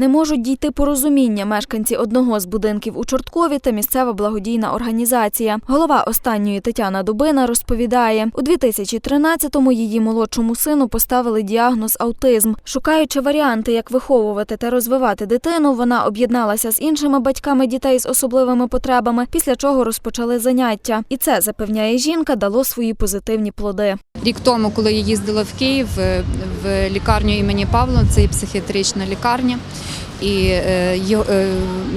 Не можуть дійти порозуміння мешканці одного з будинків у Чорткові та місцева благодійна організація. Голова останньої Тетяна Дубина розповідає, у 2013-му її молодшому сину поставили діагноз аутизм. Шукаючи варіанти, як виховувати та розвивати дитину, вона об'єдналася з іншими батьками дітей з особливими потребами, після чого розпочали заняття. І це запевняє жінка, дало свої позитивні плоди. Рік тому, коли я їздила в Київ е, в лікарню імені Павла, це є психіатрична лікарня, і е, е,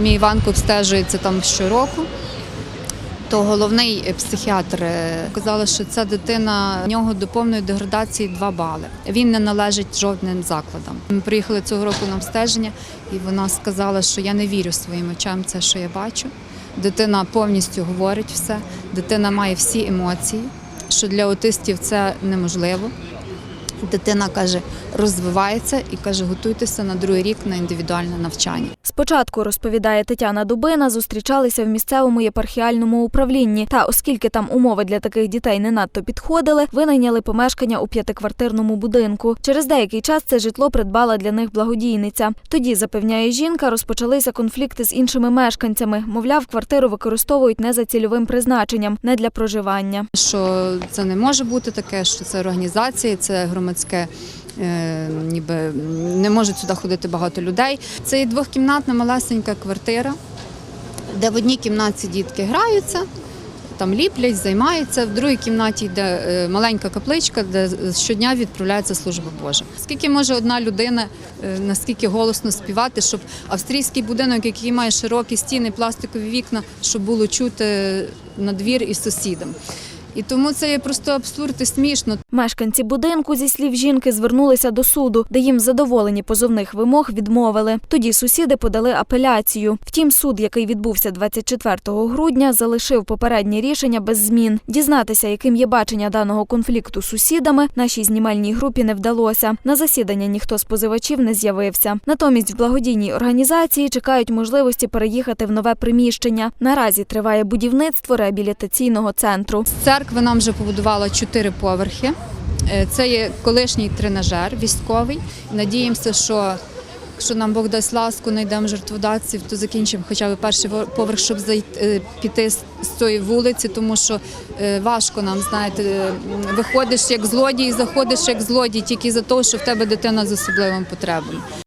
мій Іванко обстежується там щороку. То головний психіатр е, казала, що ця дитина в нього до повної деградації 2 бали. Він не належить жодним закладам. Ми приїхали цього року на обстеження, і вона сказала, що я не вірю своїм очам, це що я бачу. Дитина повністю говорить все, дитина має всі емоції, що для аутистів це неможливо. Дитина каже, розвивається і каже, готуйтеся на другий рік на індивідуальне навчання. Спочатку, розповідає Тетяна Дубина, зустрічалися в місцевому єпархіальному управлінні. Та оскільки там умови для таких дітей не надто підходили, винайняли помешкання у п'ятиквартирному будинку. Через деякий час це житло придбала для них благодійниця. Тоді, запевняє жінка, розпочалися конфлікти з іншими мешканцями. Мовляв, квартиру використовують не за цільовим призначенням, не для проживання. Що це не може бути таке, що це організація, це громадське. е, Ніби не можуть сюди ходити багато людей. Це є двохкімнатна малесенька квартира, де в одній кімнаті дітки граються, там ліплять, займаються. В другій кімнаті йде е, маленька капличка, де щодня відправляється служба Божа. Скільки може одна людина е, наскільки голосно співати, щоб австрійський будинок, який має широкі стіни, пластикові вікна, щоб було чути на двір і сусідам. І тому це є просто абсурд і смішно. Мешканці будинку, зі слів жінки, звернулися до суду, де їм задоволені позовних вимог відмовили. Тоді сусіди подали апеляцію. Втім, суд, який відбувся 24 грудня, залишив попереднє рішення без змін. Дізнатися, яким є бачення даного конфлікту з сусідами, нашій знімальній групі не вдалося. На засідання ніхто з позивачів не з'явився. Натомість в благодійній організації чекають можливості переїхати в нове приміщення. Наразі триває будівництво реабілітаційного центру. З церкви нам вже побудувала чотири поверхи. Е, Це є колишній тренажер військовий. Надіємося, що якщо нам Бог дасть ласку, знайдемо жертводавців, то закінчимо хоча б перший поверх, щоб зайти, е, піти з цієї вулиці, тому що е, важко нам, знаєте, виходиш як злодій, заходиш як злодій, тільки за те, що в тебе дитина з особливими потребами.